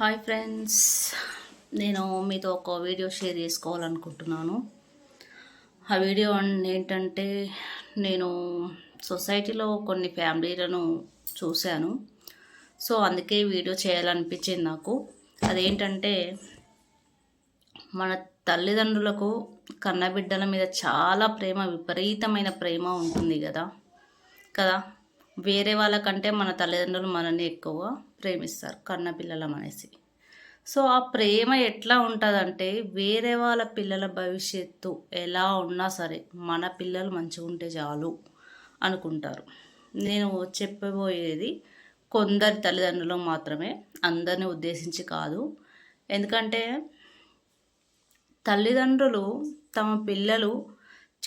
Hi friends నేను మీతో ఒక వీడియో షేర్ చేసుకోవాలనుకుంటున్నాను. ఆ వీడియో ఏంటంటే నేను సొసైటీలో కొన్ని ఫ్యామిలీలను చూశాను. సో అందుకే వీడియో చేయాలనిపించింది నాకు. అదేంటంటే మన తల్లిదండ్రులకు కన్నబిడ్డల మీద చాలా ప్రేమ విపరీతమైన ప్రేమ ఉంటుంది కదా. కదా? వేరే వాళ్ళకంటే మన తల్లిదండ్రులు మనల్ని ఎక్కువ ప్రేమిస్తారు కన్న పిల్లలం అనేసి. సో ఆ ప్రేమ ఎట్లా ఉంటుందంటే వేరే వాళ్ళ పిల్లల భవిష్యత్తు ఎలా ఉన్నా సరే మన పిల్లలు మంచిగా ఉంటే చాలు అనుకుంటారు. నేను చెప్పబోయేది కొందరి తల్లిదండ్రులు మాత్రమే అందరిని ఉద్దేశించి కాదు. ఎందుకంటే తల్లిదండ్రులు తమ పిల్లలు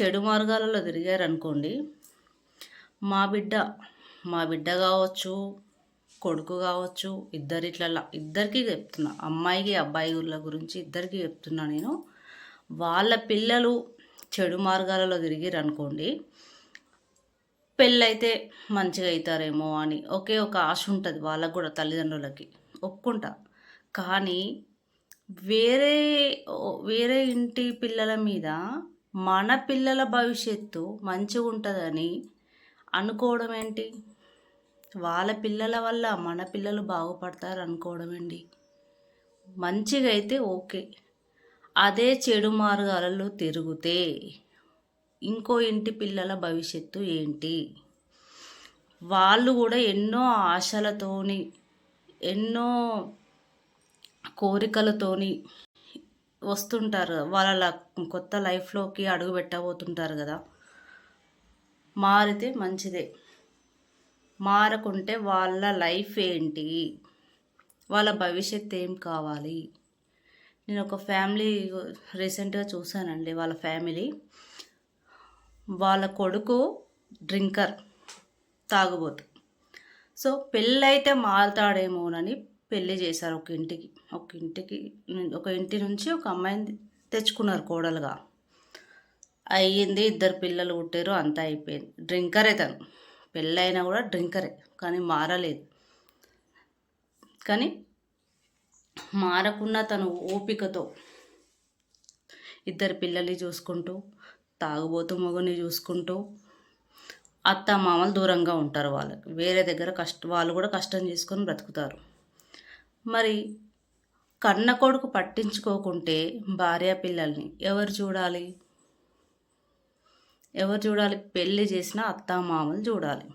చెడు మార్గాలలో తిరిగారు అనుకోండి మా బిడ్డ మా బిడ్డ కావచ్చు కొడుకు కావచ్చు ఇద్దరిట్లలా ఇద్దరికి చెప్తున్నా. అమ్మాయికి అబ్బాయి ఊర్ల గురించి ఇద్దరికి చెప్తున్నా నేను. వాళ్ళ పిల్లలు చెడు మార్గాలలో తిరిగిరు అనుకోండి పెళ్ళైతే మంచిగా అవుతారేమో అని ఒకే ఒక ఆశ ఉంటుంది వాళ్ళకు కూడా తల్లిదండ్రులకి. ఒప్పుకుంటా. కానీ వేరే వేరే ఇంటి పిల్లల మీద మన పిల్లల భవిష్యత్తు మంచిగా ఉంటుందని అనుకోవడం ఏంటి వాళ్ళ పిల్లల వల్ల మన పిల్లలు బాగుపడతారు అనుకోవడం మంచిగా అయితే ఓకే. అదే చెడు మార్గాలలో తిరిగితే ఇంకో ఇంటి పిల్లల భవిష్యత్తు ఏంటి? వాళ్ళు కూడా ఎన్నో ఆశలతోని ఎన్నో కోరికలతోని వస్తుంటారు. వాళ్ళ కొత్త లైఫ్లోకి అడుగు పెట్టబోతుంటారు కదా. మారితే మంచిదే. మారకుంటే వాళ్ళ లైఫ్ ఏంటి? వాళ్ళ భవిష్యత్తు ఏం కావాలి? నేను ఒక ఫ్యామిలీ రీసెంట్గా చూశానండి వాళ్ళ ఫ్యామిలీ. వాళ్ళ కొడుకు డ్రింకర్ తాగుబోతు. సో పెళ్ళైతే మారుతాడేమోనని పెళ్ళి చేశారు ఒక ఇంటికి. ఒక ఇంటికి ఒక ఇంటి నుంచి ఒక అమ్మాయిని తెచ్చుకున్నారు కోడలుగా. అయ్యింది ఇద్దరు పిల్లలు పుట్టారు అంతా అయిపోయింది. డ్రింకరే తను పెళ్ళైనా కూడా డ్రింకరే కానీ మారలేదు. కానీ మారకున్న తను ఓపికతో ఇద్దరు పిల్లల్ని చూసుకుంటూ తాగుబోతు మగుని చూసుకుంటూ అత్త మామలు దూరంగా ఉంటారు వాళ్ళకి. వేరే దగ్గర కష్ట వాళ్ళు కూడా కష్టం చేసుకొని బ్రతుకుతారు. మరి కన్న కొడుకు పట్టించుకోకుంటే భార్య పిల్లల్ని ఎవరు చూడాలి? ఎవరు చూడాలి? పెళ్ళి చేసిన అత్త మామలు చూడాలి.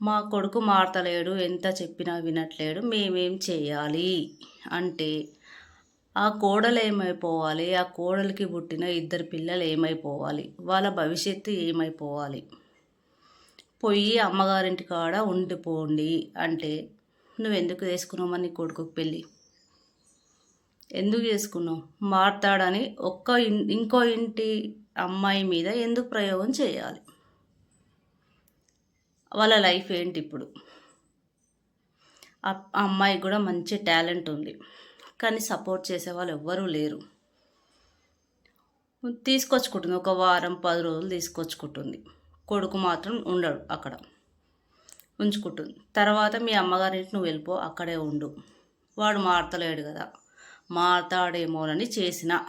మా కొడుకు మారతలేడు ఎంత చెప్పినా వినట్లేడు మేమేం చేయాలి? అంటే ఆ కోడలు ఏమైపోవాలి ఆ కోడలికి పుట్టిన ఇద్దరు పిల్లలు ఏమైపోవాలి వాళ్ళ భవిష్యత్తు ఏమైపోవాలి? పోయి అమ్మగారింటి కాడ ఉండిపోండి. అంటే నువ్వు ఎందుకు నీ కొడుకుకి పెళ్ళి ఎందుకు చేసుకున్నావు? మాట్లాడని ఒక్క ఇంకో ఇంటి అమ్మాయి మీద ఎందుకు ప్రయోగం చేయాలి? వాళ్ళ లైఫ్ ఏంటి ఇప్పుడు? ఆ ఆ అమ్మాయికి కూడా మంచి టాలెంట్ ఉంది. కానీ సపోర్ట్ చేసే వాళ్ళు ఎవ్వరూ లేరు. తీసుకొచ్చుకుంటుంది. ఒక వారం పది రోజులు తీసుకొచ్చుకుంటుంది. కొడుకు మాత్రం ఉండడు అక్కడ. ఉంచుకుంటుంది. తర్వాత మీ అమ్మగారింటి నువ్వు వెళ్ళిపో అక్కడే ఉండు. వాడు మారతలేడు కదా. మారతాడేమోనని చేసిన.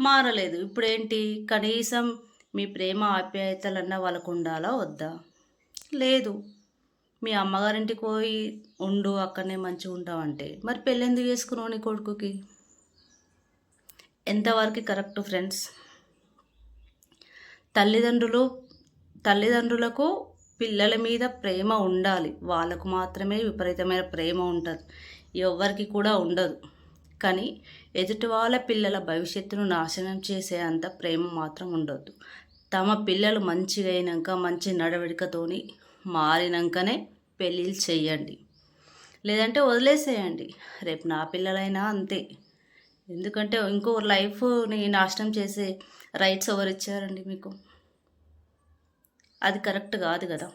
మారలేదు. ఇప్పుడేంటి? కనీసం మీ ప్రేమ ఆప్యాయతలన్నా వాళ్ళకు ఉండాలా వద్దా? లేదు. మీ అమ్మగారింటికి పోయి ఉండు అక్కడనే మంచిగా ఉంటావంటే. మరి పెళ్ళెందుకు చేసుకున్నావు నీ కొడుకుకి? ఎంతవరకు కరెక్ట్ ఫ్రెండ్స్? తల్లిదండ్రులు తల్లిదండ్రులకు పిల్లల మీద ప్రేమ ఉండాలి. వాళ్ళకు మాత్రమే విపరీతమైన ప్రేమ ఉంటుంది. ఎవరికి కూడా ఉండదు. కానీ ఎదుటి వాళ్ళ పిల్లల భవిష్యత్తును నాశనం చేసే అంత ప్రేమ మాత్రం ఉండొద్దు. తమ పిల్లలు మంచిగా అయినాక మంచి నడవడికతోని మారినాకనే పెళ్ళిళ్ళు చెయ్యండి. లేదంటే వదిలేసేయండి. రేపు నా పిల్లలైనా అంతే. ఎందుకంటే ఇంకో లైఫ్ని నాశనం చేసే రైట్స్ ఎవరు ఇచ్చారండి మీకు? అది కరెక్ట్ కాదు కదా.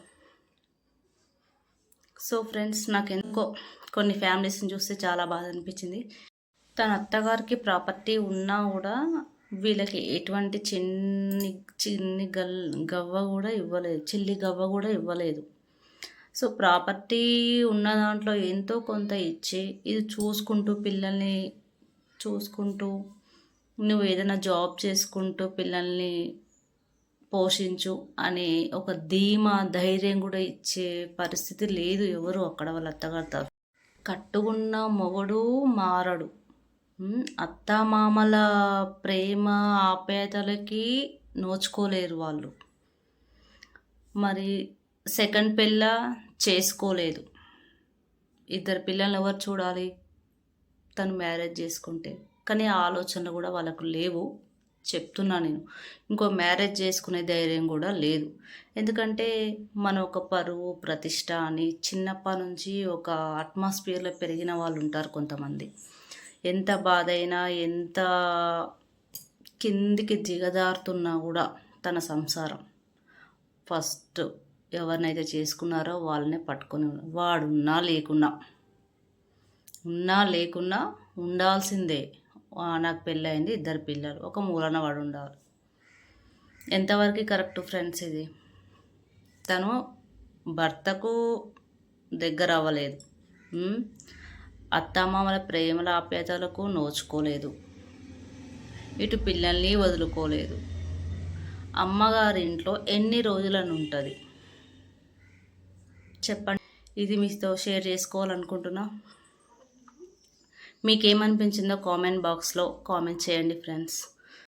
సో ఫ్రెండ్స్ నాకు ఎందుకో కొన్ని ఫ్యామిలీస్ని చూస్తే చాలా బాధ అనిపించింది. తన అత్తగారికి ప్రాపర్టీ ఉన్నా కూడా వీళ్ళకి ఎటువంటి చిన్ని చిన్ని గల్ గవ్వ కూడా ఇవ్వలేదు. చిల్లి గవ్వ కూడా ఇవ్వలేదు. సో ప్రాపర్టీ ఉన్న దాంట్లో ఎంతో కొంత ఇచ్చి ఇది చూసుకుంటూ పిల్లల్ని చూసుకుంటూ నువ్వు ఏదైనా జాబ్ చేసుకుంటూ పిల్లల్ని పోషించు అనే ఒక ధీమా ధైర్యం కూడా ఇచ్చే పరిస్థితి లేదు ఎవరు అక్కడ వాళ్ళ అత్తగారి తరఫు కట్టుకున్న మొగుడు మారడు. అత్తామామల ప్రేమ ఆప్యాయతలకి నోచుకోలేరు వాళ్ళు. మరి సెకండ్ పిల్ల చేసుకోలేదు. ఇద్దరు పిల్లల్ని ఎవరు చూడాలి? తను మ్యారేజ్ చేసుకుంటే. కానీ ఆలోచన ఆలోచనలు కూడా వాళ్ళకు లేవు. చెప్తున్నా నేను. ఇంకో మ్యారేజ్ చేసుకునే ధైర్యం కూడా లేదు. ఎందుకంటే మన ఒక పరువు ప్రతిష్ట అని చిన్నప్పటి నుంచి ఒక అట్మాస్ఫియర్లో పెరిగిన వాళ్ళు ఉంటారు కొంతమంది. ఎంత బాధ అయినా ఎంత కిందికి దిగజారుతున్నా కూడా తన సంసారం. ఫస్ట్ ఎవరినైతే చేసుకున్నారో వాళ్ళనే పట్టుకొని వాడున్నా లేకున్నా. ఉన్నా లేకున్నా ఉండాల్సిందే. నాకు పెళ్ళయింది ఇద్దరు పిల్లలు. ఒక మూలన వాడు ఉండాలి. ఎంతవరకు కరెక్ట్ ఫ్రెండ్స్ ఇది? తను భర్తకు దగ్గర అవ్వలేదు అత్తమామల ప్రేమల ఆప్యాయతలకు నోచుకోలేదు. ఇటు పిల్లల్ని వదులుకోలేదు. అమ్మగారింట్లో ఎన్ని రోజులను ఉంటుంది చెప్పండి. ఇది మీతో షేర్ చేసుకోవాలనుకుంటున్నా. మీకేమనిపించిందో కామెంట్ బాక్స్లో కామెంట్ చేయండి ఫ్రెండ్స్.